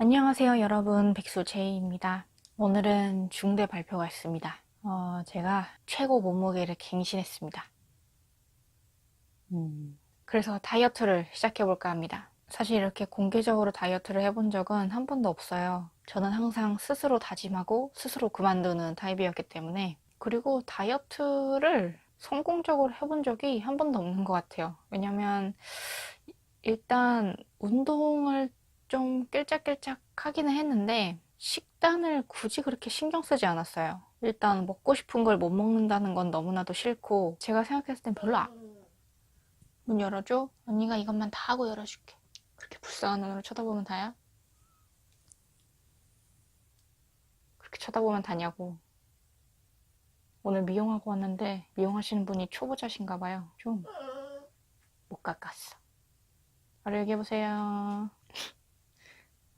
안녕하세요 여러분. 백수 제이입니다. 오늘은 중대 발표가 있습니다. 어, 제가 최고 몸무게를 갱신했습니다. 음, 그래서 다이어트를 시작해 볼까 합니다. 사실 이렇게 공개적으로 다이어트를 해본 적은 한 번도 없어요. 저는 항상 스스로 다짐하고 스스로 그만두는 타입이었기 때문에. 그리고 다이어트를 성공적으로 해본 적이 한 번도 없는 것 같아요. 왜냐면 일단 운동을 좀 끌짝끌짝 하기는 했는데 식단을 굳이 그렇게 신경 쓰지 않았어요. 일단 먹고 싶은 걸 못 먹는다는 건 너무나도 싫고 제가 생각했을 땐 별로 아... 문 열어줘? 언니가 이것만 다 하고 열어줄게. 그렇게 불쌍한 눈으로 쳐다보면 다야? 그렇게 쳐다보면 다냐고. 오늘 미용하고 왔는데 미용하시는 분이 초보자신가 봐요. 좀 못 깎았어. 바로 얘기해보세요.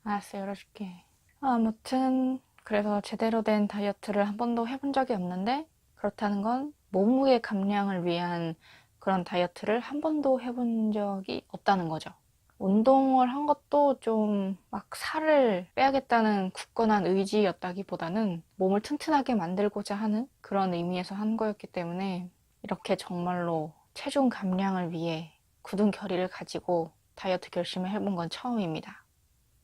알았어, 열어줄게. 아무튼, 그래서 제대로 된 다이어트를 한 번도 해본 적이 없는데, 그렇다는 건 몸무게 감량을 위한 그런 다이어트를 한 번도 해본 적이 없다는 거죠. 운동을 한 것도 좀 막 살을 빼야겠다는 굳건한 의지였다기보다는 몸을 튼튼하게 만들고자 하는 그런 의미에서 한 거였기 때문에 이렇게 정말로 체중 감량을 위해 굳은 결의를 가지고 다이어트 결심을 해본 건 처음입니다.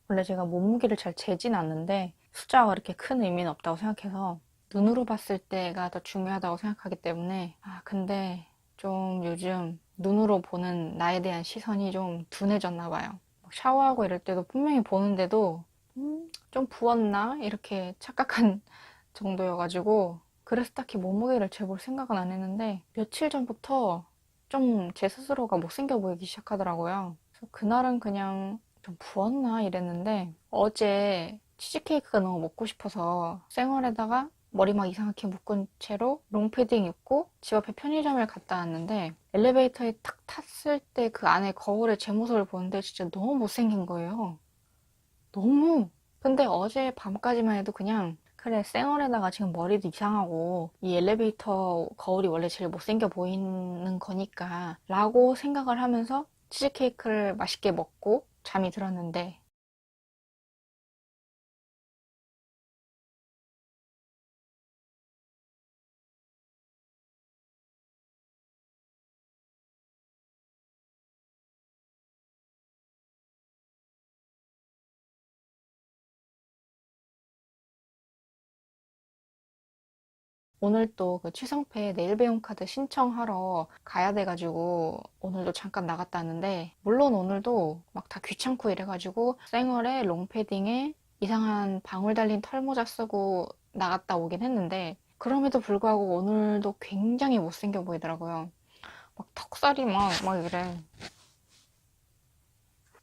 원래 제가 몸무게를 잘 재진 않는데 숫자가 그렇게 큰 의미는 없다고 생각해서 눈으로 봤을 때가 더 중요하다고 생각하기 때문에 아 근데 좀 요즘 눈으로 보는 나에 대한 시선이 좀 둔해졌나 봐요. 샤워하고 이럴 때도 분명히 보는데도 음, 좀 부었나 이렇게 착각한 정도여가지고 그래서 딱히 몸무게를 재볼 생각은 안 했는데 며칠 전부터 좀 제 스스로가 못생겨 보이기 시작하더라고요. 그래서 그날은 그냥 좀 부었나 이랬는데 어제 치즈케이크가 너무 먹고 싶어서 생얼에다가 머리 막 이상하게 묶은 채로 롱패딩 입고 집 앞에 편의점을 갔다 왔는데 엘리베이터에 탁 탔을 때 그 안에 거울에 제 모습을 보는데 진짜 너무 못생긴 거예요. 너무. 근데 어제 밤까지만 해도 그냥 그래 쌩얼에다가 지금 머리도 이상하고 이 엘리베이터 거울이 원래 제일 못생겨 보이는 거니까 라고 생각을 하면서 치즈케이크를 맛있게 먹고 잠이 들었는데 오늘 또그 취성패 내일 배움 카드 신청하러 가야 돼가지고 오늘도 잠깐 나갔다 왔는데 물론 오늘도 막 다 귀찮고 이래가지고 생얼에 롱패딩에 이상한 방울 달린 털모자 쓰고 나갔다 오긴 했는데 그럼에도 불구하고 오늘도 굉장히 못생겨 보이더라고요. 막 턱살이 막, 막 이래.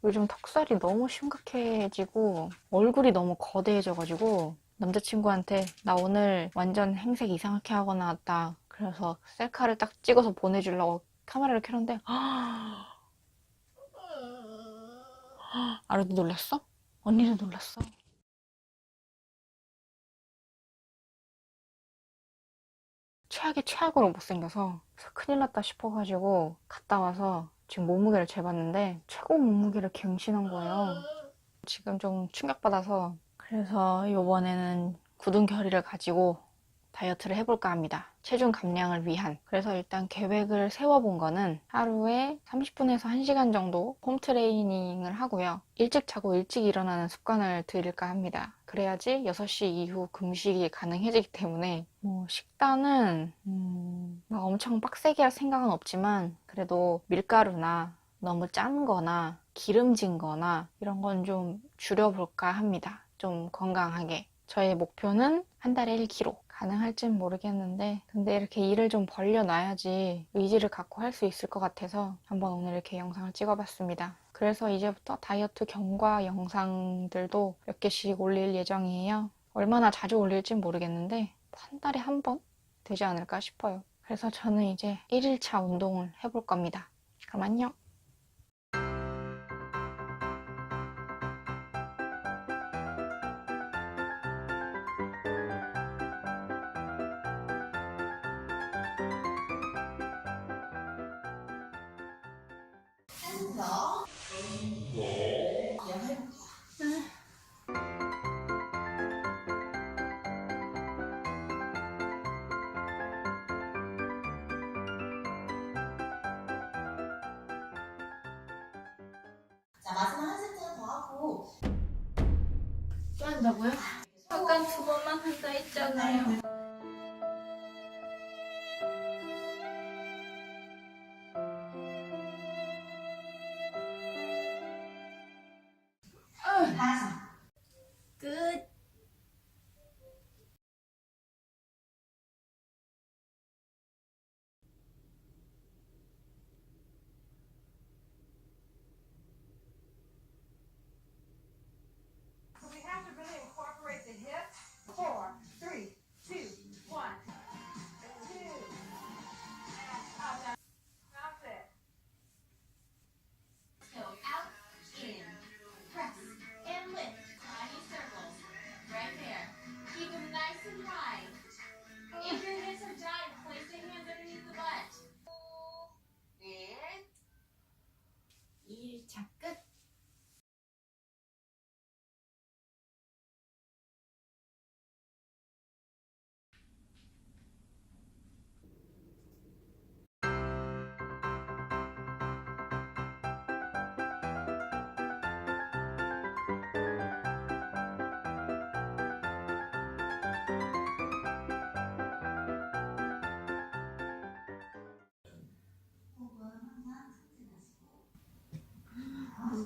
요즘 턱살이 너무 심각해지고 얼굴이 너무 거대해져가지고 남자친구한테 나 오늘 완전 행색 이상하게 하고 나왔다. 그래서 셀카를 딱 찍어서 보내주려고 카메라를 켜는데 아르도 놀랐어? 언니도 놀랐어. 최악의 최악으로 못생겨서 큰일 났다 싶어가지고 갔다 와서 지금 몸무게를 재봤는데 최고 몸무게를 갱신한 거예요. 지금 좀 충격받아서 그래서 이번에는 굳은 결의를 가지고 다이어트를 해볼까 합니다. 체중 감량을 위한. 그래서 일단 계획을 세워본 거는 하루에 30분에서 1시간 정도 홈 트레이닝을 하고요. 일찍 자고 일찍 일어나는 습관을 들일까 합니다. 그래야지 6시 이후 금식이 가능해지기 때문에 뭐 식단은 음, 막 엄청 빡세게 할 생각은 없지만 그래도 밀가루나 너무 짠 거나 기름진 거나 이런 건 좀 줄여볼까 합니다. 좀 건강하게. 저의 목표는 한 달에 1kg. 가능할진 모르겠는데, 근데 이렇게 일을 좀 벌려놔야지 의지를 갖고 할 수 있을 것 같아서 한번 오늘 이렇게 영상을 찍어봤습니다. 그래서 이제부터 다이어트 경과 영상들도 몇 개씩 올릴 예정이에요. 얼마나 자주 올릴진 모르겠는데, 한 달에 한 번 되지 않을까 싶어요. 그래서 저는 이제 1일차 운동을 해볼 겁니다. 그럼 안녕! 있어요. 네. 자, 마지막 한 세트 더 하고 또 한다고요? 아까 두 번만 한다 했잖아요. 네.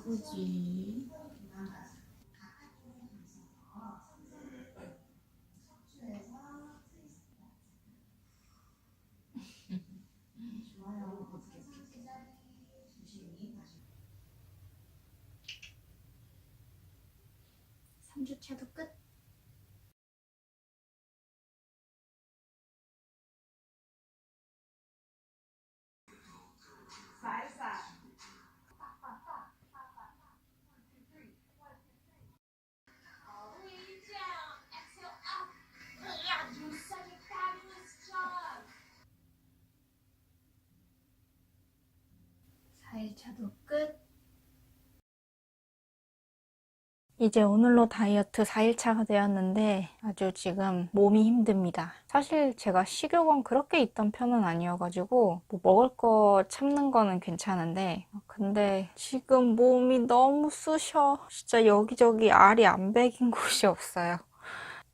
누구지? 삼주차도 끝. 이제 오늘로 다이어트 4일차가 되었는데 아주 지금 몸이 힘듭니다. 사실 제가 식욕은 그렇게 있던 편은 아니어가지고 뭐 먹을 거 참는 거는 괜찮은데 근데 지금 몸이 너무 쑤셔. 진짜 여기저기 알이 안 배긴 곳이 없어요.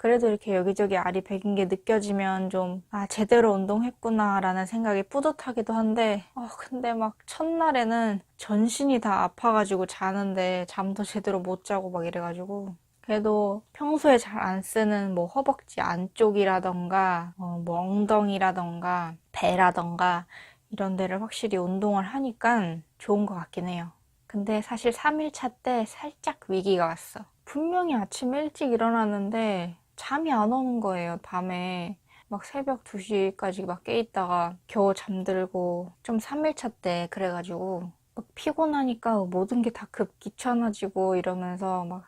그래도 이렇게 여기저기 알이 배긴 게 느껴지면 좀, 아, 제대로 운동했구나, 라는 생각이 뿌듯하기도 한데, 어, 근데 막 첫날에는 전신이 다 아파가지고 자는데 잠도 제대로 못 자고 막 이래가지고. 그래도 평소에 잘 안 쓰는 뭐 허벅지 안쪽이라던가, 어, 뭐 엉덩이라던가, 배라던가, 이런 데를 확실히 운동을 하니까 좋은 것 같긴 해요. 근데 사실 3일차 때 살짝 위기가 왔어. 분명히 아침 일찍 일어났는데 잠이 안 오는 거예요, 밤에. 막 새벽 2시까지 막 깨있다가 겨우 잠들고 좀 3일차 때 그래가지고 막 피곤하니까 모든 게 다 급 귀찮아지고 이러면서 막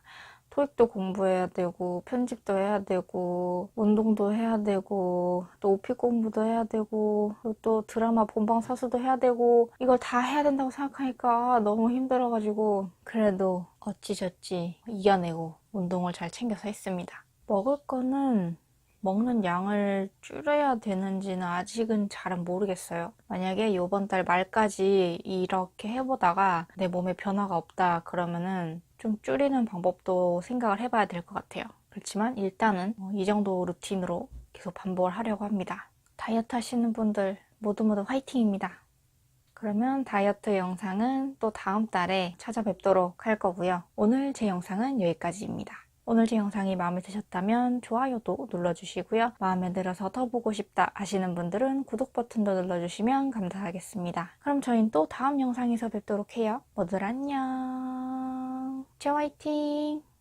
토익도 공부해야 되고 편집도 해야 되고 운동도 해야 되고 또 오피 공부도 해야 되고 또 드라마 본방 사수도 해야 되고 이걸 다 해야 된다고 생각하니까 너무 힘들어가지고 그래도 어찌저찌 이겨내고 운동을 잘 챙겨서 했습니다. 먹을 거는 먹는 양을 줄여야 되는지는 아직은 잘은 모르겠어요. 만약에 이번 달 말까지 이렇게 해보다가 내 몸에 변화가 없다 그러면은 좀 줄이는 방법도 생각을 해봐야 될 것 같아요. 그렇지만 일단은 어, 이 정도 루틴으로 계속 반복을 하려고 합니다. 다이어트 하시는 분들 모두 모두 화이팅입니다. 그러면 다이어트 영상은 또 다음 달에 찾아뵙도록 할 거고요. 오늘 제 영상은 여기까지입니다. 오늘 제 영상이 마음에 드셨다면 좋아요도 눌러주시고요. 마음에 들어서 더 보고 싶다 하시는 분들은 구독 버튼도 눌러주시면 감사하겠습니다. 그럼 저희는 또 다음 영상에서 뵙도록 해요. 모두 안녕. 제 화이팅!